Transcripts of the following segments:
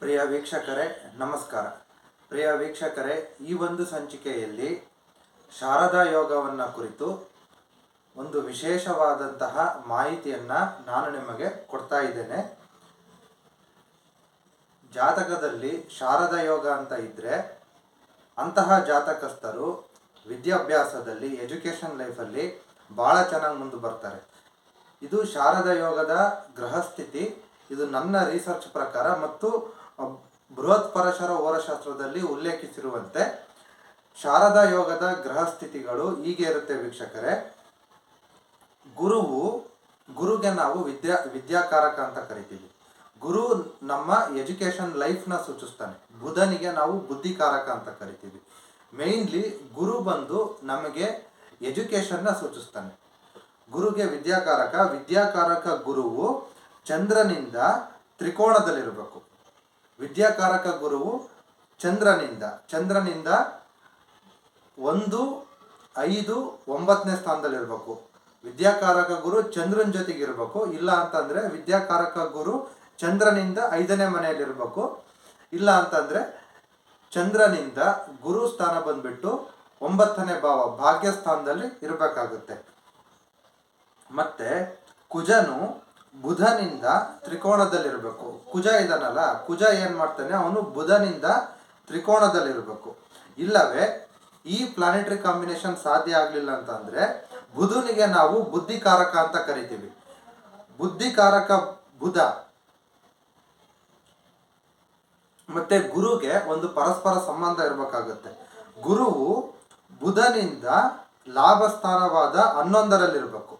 ಪ್ರಿಯ ವೀಕ್ಷಕರೇ, ನಮಸ್ಕಾರ. ಪ್ರಿಯ ವೀಕ್ಷಕರೇ, ಈ ಒಂದು ಸಂಚಿಕೆಯಲ್ಲಿ ಶಾರದಾ ಯೋಗವನ್ನು ಕುರಿತು ಒಂದು ವಿಶೇಷವಾದಂತಹ ಮಾಹಿತಿಯನ್ನು ನಾನು ನಿಮಗೆ ಕೊಡ್ತಾ ಇದ್ದೇನೆ. ಜಾತಕದಲ್ಲಿ ಶಾರದಾ ಯೋಗ ಅಂತ ಇದ್ದರೆ ಅಂತಹ ಜಾತಕಸ್ಥರು ವಿದ್ಯಾಭ್ಯಾಸದಲ್ಲಿ, ಎಜುಕೇಷನ್ ಲೈಫಲ್ಲಿ ಭಾಳ ಚೆನ್ನಾಗಿ ಮುಂದೆ ಬರ್ತಾರೆ. ಇದು ಶಾರದಾ ಯೋಗದ ಗ್ರಹಸ್ಥಿತಿ ಇದು ನನ್ನ ರಿಸರ್ಚ್ ಪ್ರಕಾರ ಮತ್ತು ಬೃಹತ್ ಪರಶರ ಹೋರಶಾಸ್ತ್ರದಲ್ಲಿ ಉಲ್ಲೇಖಿಸಿರುವಂತೆ ಶಾರದಾ ಯೋಗದ ಗ್ರಹ ಸ್ಥಿತಿಗಳು ಹೀಗೆ ಇರುತ್ತೆ ವೀಕ್ಷಕರೇ. ಗುರುವು, ಗುರುಗೆ ನಾವು ವಿದ್ಯಾ, ವಿದ್ಯಾಕಾರಕ ಅಂತ ಕರಿತೀವಿ. ಗುರು ನಮ್ಮ ಎಜುಕೇಶನ್ ಲೈಫ್ನ ಸೂಚಿಸ್ತಾನೆ. ಬುಧನಿಗೆ ನಾವು ಬುದ್ಧಿಕಾರಕ ಅಂತ ಕರಿತೀವಿ. ಮೇಯ್ನ್ಲಿ ಗುರು ಬಂದು ನಮಗೆ ಎಜುಕೇಶನ್ನ ಸೂಚಿಸ್ತಾನೆ. ಗುರುಗೆ ವಿದ್ಯಾಕಾರಕ ವಿದ್ಯಾಕಾರಕ ಗುರುವು ಚಂದ್ರನಿಂದ ತ್ರಿಕೋಣದಲ್ಲಿರಬೇಕು. ವಿದ್ಯಾಕಾರಕ ಗುರುವು ಚಂದ್ರನಿಂದ ಚಂದ್ರನಿಂದ ಒಂದು, ಐದು, ಒಂಬತ್ತನೇ ಸ್ಥಾನದಲ್ಲಿರಬೇಕು. ವಿದ್ಯಾಕಾರಕ ಗುರು ಚಂದ್ರನ ಜೊತೆಗೆ ಇರಬೇಕು ಇಲ್ಲ ಅಂತಂದ್ರೆ ವಿದ್ಯಾಕಾರಕ ಗುರು ಚಂದ್ರನಿಂದ ಐದನೇ ಮನೆಯಲ್ಲಿರಬೇಕು. ಇಲ್ಲ ಅಂತಂದ್ರೆ ಚಂದ್ರನಿಂದ ಗುರು ಸ್ಥಾನ ಬಂದ್ಬಿಟ್ಟು ಒಂಬತ್ತನೇ ಭಾವ, ಭಾಗ್ಯ ಸ್ಥಾನದಲ್ಲಿ ಇರಬೇಕಾಗುತ್ತೆ. ಮತ್ತೆ ಕುಜನು ಬುಧನಿಂದ ತ್ರಿಕೋಣದಲ್ಲಿರಬೇಕು ಕುಜ ಇದನ್ನಲ್ಲ ಕುಜ ಏನು ಮಾಡ್ತಾನೆ, ಅವನು ಬುಧನಿಂದ ತ್ರಿಕೋಣದಲ್ಲಿರಬೇಕು ಇಲ್ಲವೇ, ಈ ಪ್ಲಾನೆಟರಿ ಕಾಂಬಿನೇಷನ್ ಸಾಧ್ಯ ಆಗಲಿಲ್ಲ ಅಂತಂದರೆ, ಬುಧನಿಗೆ ನಾವು ಬುದ್ಧಿಕಾರಕ ಅಂತ ಕರಿತೀವಿ. ಬುದ್ಧಿಕಾರಕ ಬುಧ. ಮತ್ತೆ ಗುರುಗೆ ಒಂದು ಪರಸ್ಪರ ಸಂಬಂಧ ಇರಬೇಕಾಗುತ್ತೆ. ಗುರುವು ಬುಧನಿಂದ ಲಾಭ ಸ್ಥಾನವಾದ ಹನ್ನೊಂದರಲ್ಲಿರಬೇಕು.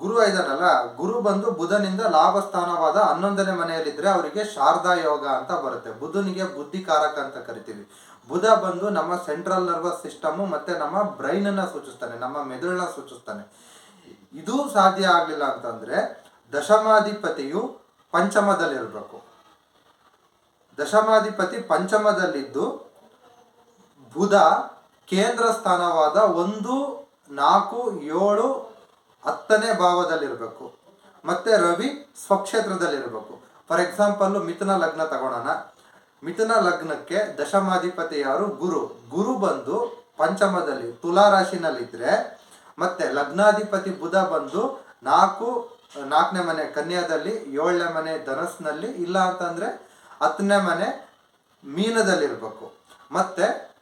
ಗುರು ಇದಾನಲ್ಲ, ಗುರು ಬಂದು ಬುಧನಿಂದ ಲಾಭ ಸ್ಥಾನವಾದ ಹನ್ನೊಂದನೇ ಮನೆಯಲ್ಲಿದ್ದರೆ ಅವರಿಗೆ ಶಾರದಾ ಯೋಗ ಅಂತ ಬರುತ್ತೆ. ಬುಧನಿಗೆ ಬುದ್ಧಿಕಾರಕ ಅಂತ ಕರಿತೀವಿ. ಬುಧ ಬಂದು ನಮ್ಮ ಸೆಂಟ್ರಲ್ ನರ್ವಸ್ ಸಿಸ್ಟಮ್ ಮತ್ತೆ ನಮ್ಮ ಬ್ರೈನ್ ಅನ್ನ ಸೂಚಿಸ್ತಾನೆ, ನಮ್ಮ ಮೆದುಳನ್ನ ಸೂಚಿಸ್ತಾನೆ. ಇದು ಸಾಧ್ಯ ಆಗಲಿಲ್ಲ ಅಂತಂದ್ರೆ ದಶಮಾಧಿಪತಿಯು ಪಂಚಮದಲ್ಲಿರಬೇಕು. ದಶಮಾಧಿಪತಿ ಪಂಚಮದಲ್ಲಿದ್ದು ಬುಧ ಕೇಂದ್ರ ಸ್ಥಾನವಾದ ಒಂದು, ನಾಲ್ಕು, ಏಳು ಹತ್ತನೇ ಭಾವದಲ್ಲಿರಬೇಕು. ಮತ್ತೆ ರವಿ ಸ್ವಕ್ಷೇತ್ರದಲ್ಲಿರಬೇಕು. ಫಾರ್ ಎಕ್ಸಾಂಪಲ್ ಮಿಥುನ ಲಗ್ನ ತಗೊಳ್ಳೋಣ ಮಿಥುನ ಲಗ್ನಕ್ಕೆ ದಶಮಾಧಿಪತಿ ಯಾರು? ಗುರು. ಗುರು ಬಂದು ಪಂಚಮದಲ್ಲಿ ತುಲಾ ರಾಶಿನಲ್ಲಿದ್ರೆ ಮತ್ತೆ ಲಗ್ನಾಧಿಪತಿ ಬುಧ ಬಂದು ನಾಲ್ಕು, ನಾಲ್ಕನೇ ಮನೆ ಕನ್ಯಾದಲ್ಲಿ, ಏಳನೇ ಮನೆ ಧನಸ್ನಲ್ಲಿ ಇಲ್ಲ ಅಂತಂದ್ರೆ ಹತ್ತನೇ ಮನೆ ಮೀನದಲ್ಲಿರ್ಬೇಕು. ಮತ್ತೆ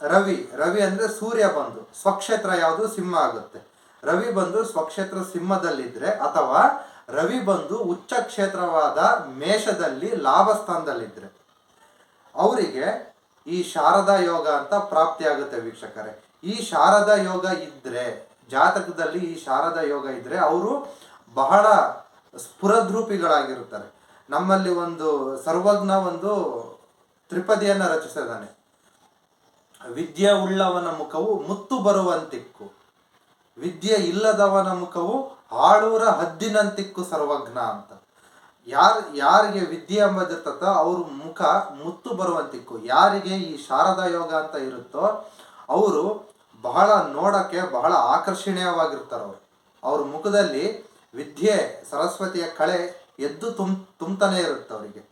ರವಿ ರವಿ ಅಂದ್ರೆ ಸೂರ್ಯ ಬಂದು. ಸ್ವಕ್ಷೇತ್ರ ಯಾವುದು? ಸಿಂಹ ಆಗುತ್ತೆ. ರವಿ ಬಂದು ಸ್ವಕ್ಷೇತ್ರ ಸಿಂಹದಲ್ಲಿದ್ರೆ ಅಥವಾ ರವಿ ಬಂದು ಉಚ್ಚ ಕ್ಷೇತ್ರವಾದ ಮೇಷದಲ್ಲಿ ಲಾಭ ಸ್ಥಾನದಲ್ಲಿದ್ರೆ ಅವರಿಗೆ ಈ ಶಾರದಾ ಯೋಗ ಅಂತ ಪ್ರಾಪ್ತಿಯಾಗುತ್ತೆ ವೀಕ್ಷಕರೇ. ಈ ಶಾರದಾ ಯೋಗ ಇದ್ರೆ, ಜಾತಕದಲ್ಲಿ ಈ ಶಾರದಾ ಯೋಗ ಇದ್ರೆ ಅವರು ಬಹಳ ಸ್ಫುರದ್ರೂಪಿಗಳಾಗಿರುತ್ತಾರೆ. ನಮ್ಮಲ್ಲಿ ಒಂದು ಸರ್ವಜ್ಞ ಒಂದು ತ್ರಿಪದಿಯನ್ನ ರಚಿಸಿದಾನೆ ವಿದ್ಯೆ ಉಳ್ಳವನ ಮುಖವು ಮುತ್ತು ಬರುವಂತಿಕ್ಕು. ವಿದ್ಯೆ ಇಲ್ಲದವನ ಮುಖವು ಆಳೂರ ಹದ್ದಿನಂತಿಕ್ಕು ಸರ್ವಜ್ಞ ಅಂತ. ಯಾರು, ಯಾರಿಗೆ ವಿದ್ಯೆ ಎಂಬುದಿರ್ತದ ಅವ್ರ ಮುಖ ಮುತ್ತು ಬರುವಂತಿಕ್ಕು. ಯಾರಿಗೆ ಈ ಶಾರದಾ ಯೋಗ ಅಂತ ಇರುತ್ತೋ ಅವರು ಬಹಳ ನೋಡಕ್ಕೆ ಬಹಳ ಆಕರ್ಷಣೀಯವಾಗಿರ್ತಾರೆ ಅವರು. ಅವ್ರ ಮುಖದಲ್ಲಿ ವಿದ್ಯೆ, ಸರಸ್ವತಿಯ ಕಳೆ ಎದ್ದು ತುಮ್ ತುಂಬತಾನೆ ಇರುತ್ತೆ ಅವರಿಗೆ.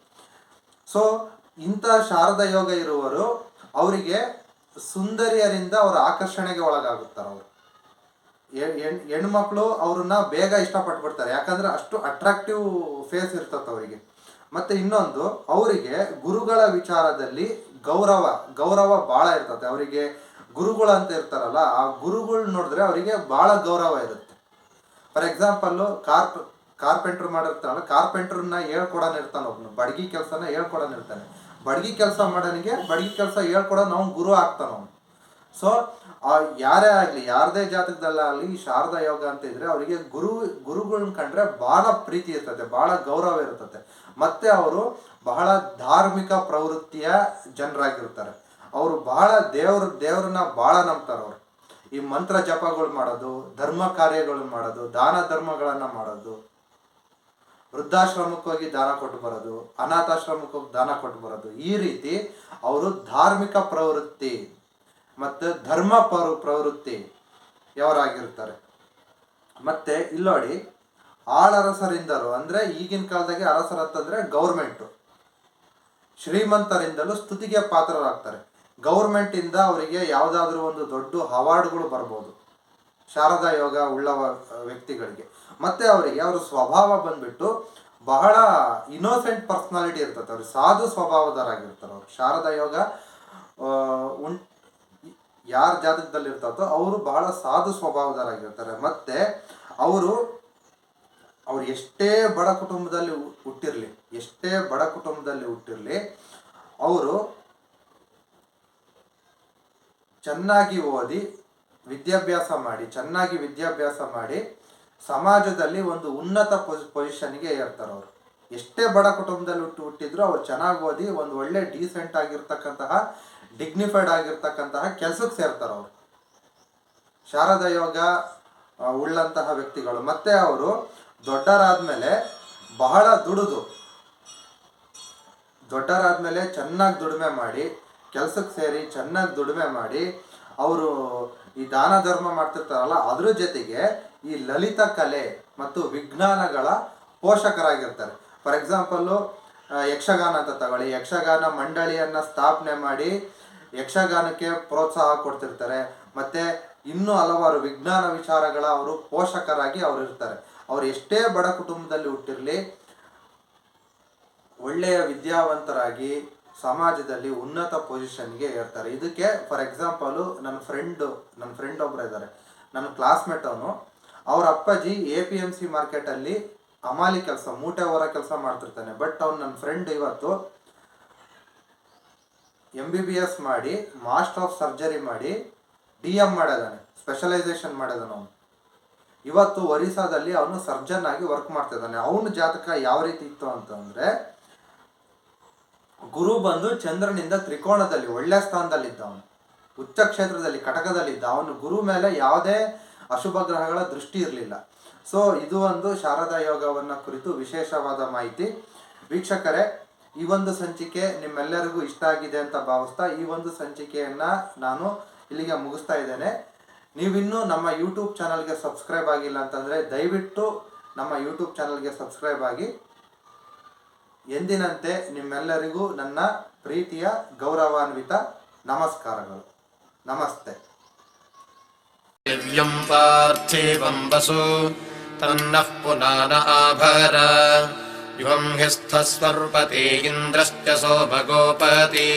ಸೊ ಇಂಥ ಶಾರದಾ ಯೋಗ ಇರುವರು ಅವರಿಗೆ ಸುಂದರಿಯರಿಂದ ಅವರ ಆಕರ್ಷಣೆಗೆ ಒಳಗಾಗುತ್ತಾರೆ ಅವರು. ಹೆಣ್ಮಕ್ಳು ಅವ್ರನ್ನ ಬೇಗ ಇಷ್ಟಪಟ್ಬಿಡ್ತಾರೆ. ಯಾಕಂದ್ರೆ ಅಷ್ಟು ಅಟ್ರಾಕ್ಟಿವ್ ಫೇಸ್ ಇರ್ತದೆ ಅವರಿಗೆ. ಮತ್ತೆ ಇನ್ನೊಂದು, ಅವರಿಗೆ ಗುರುಗಳ ವಿಚಾರದಲ್ಲಿ ಗೌರವ ಗೌರವ ಬಹಳ ಇರ್ತದೆ ಅವರಿಗೆ ಗುರುಗಳು ಅಂತ ಇರ್ತಾರಲ್ಲ, ಆ ಗುರುಗಳು ನೋಡಿದ್ರೆ ಅವರಿಗೆ ಬಹಳ ಗೌರವ ಇರುತ್ತೆ. ಫಾರ್ ಎಕ್ಸಾಂಪಲ್ಲು ಕಾರ್ಪ್, ಕಾರ್ಪೆಂಟರ್ ಮಾಡಿರ್ತಾನಲ್ಲ ಕಾರ್ಪೆಂಟ್ರನ್ನ ಹೇಳ್ಕೊಡೋನ್ ಇರ್ತಾನೆ ಒಬ್ಬನು ಬಡಗಿ ಕೆಲಸನ ಹೇಳ್ಕೊಡೋನ್ ಇರ್ತಾನೆ. ಬಡಗಿ ಕೆಲಸ ಮಾಡೋನಿಗೆ ಬಡಗಿ ಕೆಲಸ ಹೇಳ್ಕೊಡೋನ್ ಅವ್ನು ಗುರು ಆಗ್ತಾನೆ ಅವನು. ಸೊ ಯಾರೇ ಆಗಲಿ, ಯಾರದೇ ಜಾತಕದಲ್ಲಾಗಲಿ ಶಾರದಾ ಯೋಗ ಅಂತ ಇದ್ರೆ ಅವರಿಗೆ ಗುರು, ಗುರುಗಳನ್ನ ಕಂಡ್ರೆ ಬಹಳ ಪ್ರೀತಿ ಇರ್ತದೆ, ಬಹಳ ಗೌರವ ಇರ್ತದೆ. ಮತ್ತೆ ಅವರು ಬಹಳ ಧಾರ್ಮಿಕ ಪ್ರವೃತ್ತಿಯ ಜನರಾಗಿರ್ತಾರೆ. ಅವರು ಬಹಳ ದೇವ್ರ, ದೇವ್ರನ್ನ ಬಹಳ ನಂಬ್ತಾರೆ ಅವರು. ಈ ಮಂತ್ರ ಜಪಗಳು ಮಾಡೋದು, ಧರ್ಮ ಕಾರ್ಯಗಳು ಮಾಡೋದು, ದಾನ ಧರ್ಮಗಳನ್ನ ಮಾಡೋದು ವೃದ್ಧಾಶ್ರಮಕ್ಕೆ ಹೋಗಿ ದಾನ ಕೊಟ್ಟು ಬರೋದು ಅನಾಥಾಶ್ರಮಕ್ಕೆ ದಾನ ಕೊಟ್ಟು ಬರೋದು, ಈ ರೀತಿ ಅವರು ಧಾರ್ಮಿಕ ಪ್ರವೃತ್ತಿ ಮತ್ತು ಧರ್ಮ ಪರು ಪ್ರವೃತ್ತಿ ಯವರಾಗಿರ್ತಾರೆ. ಮತ್ತೆ ಇಲ್ಲೋಡಿ ಆಳರಸರಿಂದರು ಅಂದ್ರೆ ಈಗಿನ ಕಾಲದಾಗೆ ಅರಸರ ಅಂತಂದ್ರೆ ಗೌರ್ಮೆಂಟ್. ಶ್ರೀಮಂತರಿಂದಲೂ ಸ್ತುತಿಗೆ ಪಾತ್ರರಾಗ್ತಾರೆ. ಗೌರ್ಮೆಂಟಿಂದ ಅವರಿಗೆ ಯಾವುದಾದ್ರೂ ಒಂದು ದೊಡ್ಡ ಅವಾರ್ಡ್ಗಳು ಬರ್ಬೋದು. ಶಾರದಾ ಯೋಗ ಉಳ್ಳ ವ್ಯಕ್ತಿಗಳಿಗೆ. ಮತ್ತೆ ಅವರಿಗೆ ಅವರ ಸ್ವಭಾವ ಬಂದ್ಬಿಟ್ಟು ಬಹಳ ಇನೋಸೆಂಟ್ ಪರ್ಸ್ನಾಲಿಟಿ ಇರ್ತದೆ. ಅವ್ರಿಗೆ ಸಾಧು ಸ್ವಭಾವದವರಾಗಿರ್ತಾರೆ. ಅವ್ರು ಶಾರದಾ ಯೋಗ ಆ, ಉಂ ಯಾರ ಜಾತಕದಲ್ಲಿ ಇರ್ತಾರೋ ಅವರು ಬಹಳ ಸಾಧು ಸ್ವಭಾವದವರಾಗಿರ್ತಾರೆ. ಮತ್ತೆ ಅವರು, ಅವ್ರು ಎಷ್ಟೇ ಬಡ ಕುಟುಂಬದಲ್ಲಿ ಹುಟ್ಟಿರಲಿ ಹುಟ್ಟಿರ್ಲಿ, ಎಷ್ಟೇ ಬಡ ಕುಟುಂಬದಲ್ಲಿ ಹುಟ್ಟಿರಲಿ, ಅವರು ಚೆನ್ನಾಗಿ ಓದಿ, ವಿದ್ಯಾಭ್ಯಾಸ ಮಾಡಿ, ಚೆನ್ನಾಗಿ ವಿದ್ಯಾಭ್ಯಾಸ ಮಾಡಿ ಸಮಾಜದಲ್ಲಿ ಒಂದು ಉನ್ನತ ಪೊಸಿಷನ್ಗೆ ಏರ್ತಾರೆ ಅವರು. ಎಷ್ಟೇ ಬಡ ಕುಟುಂಬದಲ್ಲಿ ಹುಟ್ಟು, ಹುಟ್ಟಿದ್ರು ಅವ್ರು ಚೆನ್ನಾಗಿ ಓದಿ ಒಂದು ಒಳ್ಳೆ, ಡೀಸೆಂಟ್ ಆಗಿರ್ತಕ್ಕಂತಹ ಡಿಗ್ನಿಫೈಡ್ ಆಗಿರ್ತಕ್ಕಂತಹ ಕೆಲ್ಸಕ್ಕೆ ಸೇರ್ತಾರೆ ಅವರು. ಶಾರದ ಯೋಗ ಉಳ್ಳಂತಹ ವ್ಯಕ್ತಿಗಳು. ಮತ್ತೆ ಅವರು ದೊಡ್ಡರಾದ್ಮೇಲೆ ಬಹಳ ದುಡಿದು, ದೊಡ್ಡರಾದ್ಮೇಲೆ ಚೆನ್ನಾಗಿ ದುಡಿಮೆ ಮಾಡಿ, ಕೆಲ್ಸಕ್ಕೆ ಸೇರಿ ಚೆನ್ನಾಗಿ ದುಡಿಮೆ ಮಾಡಿ, ಅವರು ಈ ದಾನ ಧರ್ಮ ಮಾಡ್ತಿರ್ತಾರಲ್ಲ, ಅದ್ರ ಜೊತೆಗೆ ಈ ಲಲಿತ ಕಲೆ ಮತ್ತು ವಿಜ್ಞಾನಗಳ ಪೋಷಕರಾಗಿರ್ತಾರೆ. ಫಾರ್ ಎಕ್ಸಾಂಪಲ್ಲು ಯಕ್ಷಗಾನ ಅಂತ ತಗೊಳ್ಳಿ. ಯಕ್ಷಗಾನ ಮಂಡಳಿಯನ್ನು ಸ್ಥಾಪನೆ ಮಾಡಿ ಯಕ್ಷಗಾನಕ್ಕೆ ಪ್ರೋತ್ಸಾಹ ಕೊಡ್ತಿರ್ತಾರೆ. ಮತ್ತೆ ಇನ್ನೂ ಹಲವಾರು ವಿಜ್ಞಾನ ವಿಚಾರಗಳ ಅವರು ಪೋಷಕರಾಗಿ ಅವರು ಇರ್ತಾರೆ. ಅವ್ರು ಎಷ್ಟೇ ಬಡ ಕುಟುಂಬದಲ್ಲಿ ಹುಟ್ಟಿರ್ಲಿ, ಒಳ್ಳೆಯ ವಿದ್ಯಾವಂತರಾಗಿ ಸಮಾಜದಲ್ಲಿ ಉನ್ನತ ಪೊಸಿಷನ್ಗೆ ಇರ್ತಾರೆ ಇದಕ್ಕೆ ಫಾರ್ ಎಕ್ಸಾಂಪಲು ನನ್ನ ಫ್ರೆಂಡು ನನ್ನ ಫ್ರೆಂಡ್ ಒಬ್ಬರು ಇದ್ದಾರೆ. ನನ್ನ ಕ್ಲಾಸ್ಮೇಟ್ ಅವನು. ಅವ್ರ ಅಪ್ಪಾಜಿ ಎ ಪಿ ಎಂ ಸಿ ಮಾರ್ಕೆಟಲ್ಲಿ ಅಮಾಲಿ ಕೆಲಸ, ಮೂಟೆ ಹೊರ ಕೆಲಸ ಮಾಡ್ತಿರ್ತಾನೆ. ಬಟ್ ಅವ್ನು ನನ್ನ ಫ್ರೆಂಡ್ ಇವತ್ತು ಎಂ ಬಿ ಬಿ ಎಸ್ ಮಾಡಿ ಮಾಸ್ಟರ್ ಆಫ್ ಸರ್ಜರಿ ಮಾಡಿ ಡಿ ಎಂ ಮಾಡಿದಾನೆ ಸ್ಪೆಷಲೈಸೇಷನ್ ಮಾಡಿದಾನೆ ಅವನು. ಇವತ್ತು ಒರಿಸ್ಸಾದಲ್ಲಿ ಅವನು ಸರ್ಜನ್ ಆಗಿ ವರ್ಕ್ ಮಾಡ್ತಿದ್ದಾನೆ ಅವನ ಜಾತಕ ಯಾವ ರೀತಿ ಇತ್ತು ಅಂತಂದ್ರೆ, ಗುರು ಬಂದು ಚಂದ್ರನಿಂದ ತ್ರಿಕೋಣದಲ್ಲಿ ಒಳ್ಳೆ ಸ್ಥಾನದಲ್ಲಿದ್ದ ಅವನು. ಉಚ್ಚ ಕ್ಷೇತ್ರದಲ್ಲಿ, ಕಟಕದಲ್ಲಿದ್ದ ಅವನು. ಗುರು ಮೇಲೆ ಯಾವುದೇ ಅಶುಭ ಗ್ರಹಗಳ ದೃಷ್ಟಿ ಇರಲಿಲ್ಲ. ಸೊ ಇದು ಒಂದು ಶಾರದಾ ಯೋಗವನ್ನ ಕುರಿತು ವಿಶೇಷವಾದ ಮಾಹಿತಿ. ವೀಕ್ಷಕರೇ ಈ ಒಂದು ಸಂಚಿಕೆ ನಿಮ್ಮೆಲ್ಲರಿಗೂ ಇಷ್ಟ ಆಗಿದೆ ಅಂತ ಭಾವಿಸ್ತಾ ಈ ಒಂದು ಸಂಚಿಕೆಯನ್ನ ನಾನು ಇಲ್ಲಿಗೆ ಮುಗಿಸ್ತಾ ಇದ್ದೇನೆ. ನೀವಿನ್ನೂ ನಮ್ಮ ಯೂಟ್ಯೂಬ್ ಚಾನಲ್ಗೆ ಸಬ್ಸ್ಕ್ರೈಬ್ ಆಗಿಲ್ಲ ಅಂತಂದ್ರೆ ದಯವಿಟ್ಟು ನಮ್ಮ ಯೂಟ್ಯೂಬ್ ಚಾನಲ್ಗೆ ಸಬ್ಸ್ಕ್ರೈಬ್ ಆಗಿ. ಎಂದಿನಂತೆ ನಿಮ್ಮೆಲ್ಲರಿಗೂ ನನ್ನ ಪ್ರೀತಿಯ ಗೌರವಾನ್ವಿತ ನಮಸ್ಕಾರಗಳು. ನಮಸ್ತೆ. ಪುನಾನ ಆಭರ. युवम् हि स्थस्वर्पति इन्द्रश्च सोमगोपति